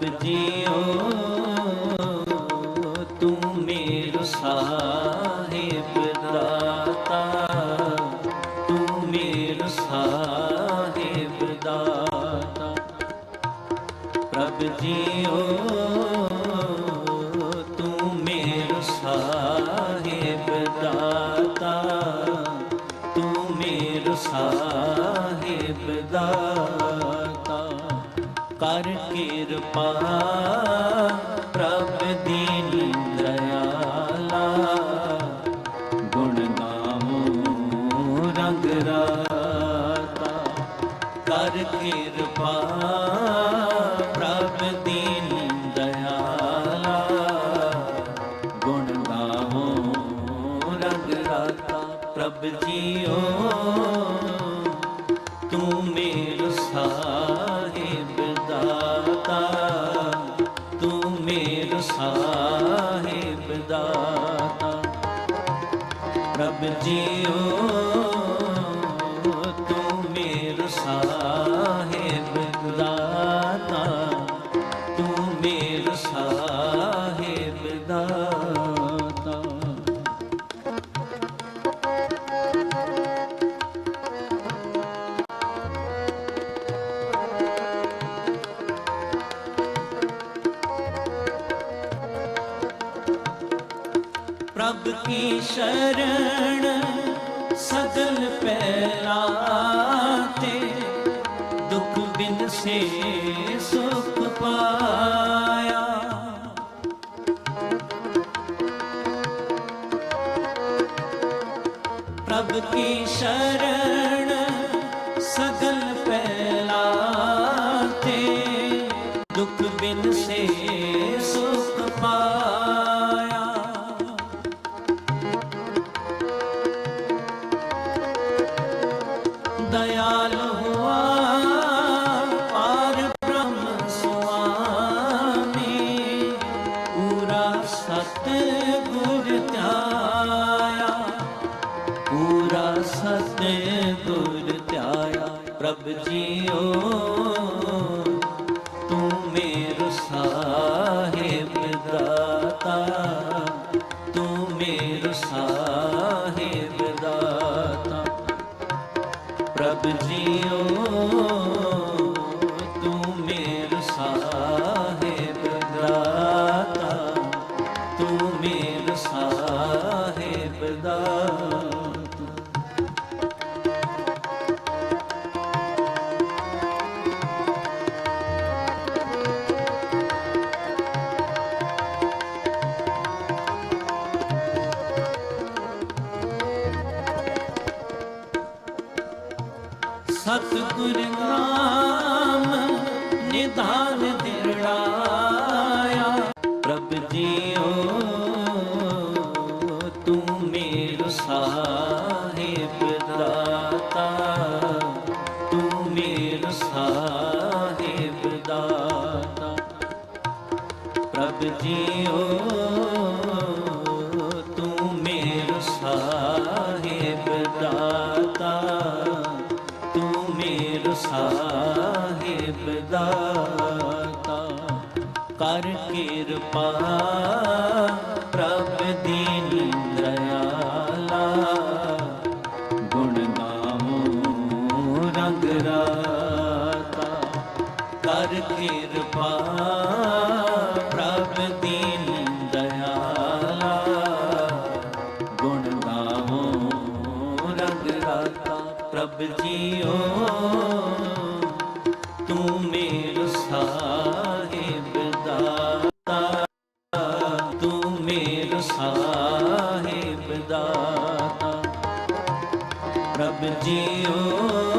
ਪ੍ਰਭ ਜੀਓ ਤੂੰ ਮੇਰ ਸਾਹਿਬ ਦਾਤਾ। ਤੂੰ ਮੇਰ ਸਾਹਿਬ ਦਾਤਾ। ਪ੍ਰਭ ਜੀਓ ਤੂੰ ਮੇਰ ਸਾਹਿਬ ਦਾਤਾ। ਤੂੰ ਮੇਰ ਸਾਹਿਬ ਦਾਤਾ। ਕਿਰਪਾ, ਪ੍ਰਭ ਦੀਨ ਦਇਆਲਾ ਗੁਣ ਗਾਵੋ, ਰੰਗ ਰਾਤਾ। ਕਰ ਕਿਰਪਾ, ਪ੍ਰਭ ਦੀਨ ਦਇਆਲਾ ਗੁਣ ਗਾਵੋ, ਰੰਗ ਰਾਤਾ। ਪ੍ਰਭ ਜੀਓ, ਤੂੰ ਮੇਰਾ ਸਾਹਿਬ ਸਾਹਿਬ ਦਾਤਾ ਪ੍ਰਭ ਜੀਓ ਤੂੰ ਮੇਰ ਸਾਹਿਬ ਦਾਤਾ ਤੂੰ ਮੇਰ ਸਾਹਿਬ ਦਾਤਾ। ਪ੍ਰਭ ਕੀ ਸ਼ਰਣ ਸਗਲ ਪਹਿਲਾਤੇ ਦੁਖ ਬਿਨ ਸੇ ਸੁਖ ਪਾਇਆ ਪ੍ਰਭ ਕੀ ਸ਼ਰਣ ਦਇਆਲ ਹੁਆ ਪਾਰ ਬ੍ਰਹਮ ਸੁਆਮੀ। ਪੂਰਾ ਸਤ ਗੁਰ ਧਿਆਇਆ ਪੂਰਾ ਸਤ ਗੁਰ ਧਿਆਇਆ ਸਤਿਗੁਰ ਨਾਮ ਨਿਧਾਨ ਦਿੜਾਇਆ ਪ੍ਰਭ ਜੀਓ, ਤੂੰ ਮੇਰ ਸਾਹਿਬ ਦਾਤਾ। ਤੂੰ ਮੇਰ ਸਾਹਿਬ ਦਾਤਾ। ਪ੍ਰਭ ਜੀਓ, ਤੂੰ ਮੇਰ ਸਾਹਿਬ ਦਾਤਾ। ਸਾਹਿਬ ਦਾਤਾ ਕਰ ਕਿਰਪਾ ਪ੍ਰਭ ਦੀਨ ਦਇਆਲਾ ਗੁਣ ਗਾਵੋ ਰੰਗ ਰਾਤਾ ਕਰ ਕਿਰਪਾ ਜੀਓ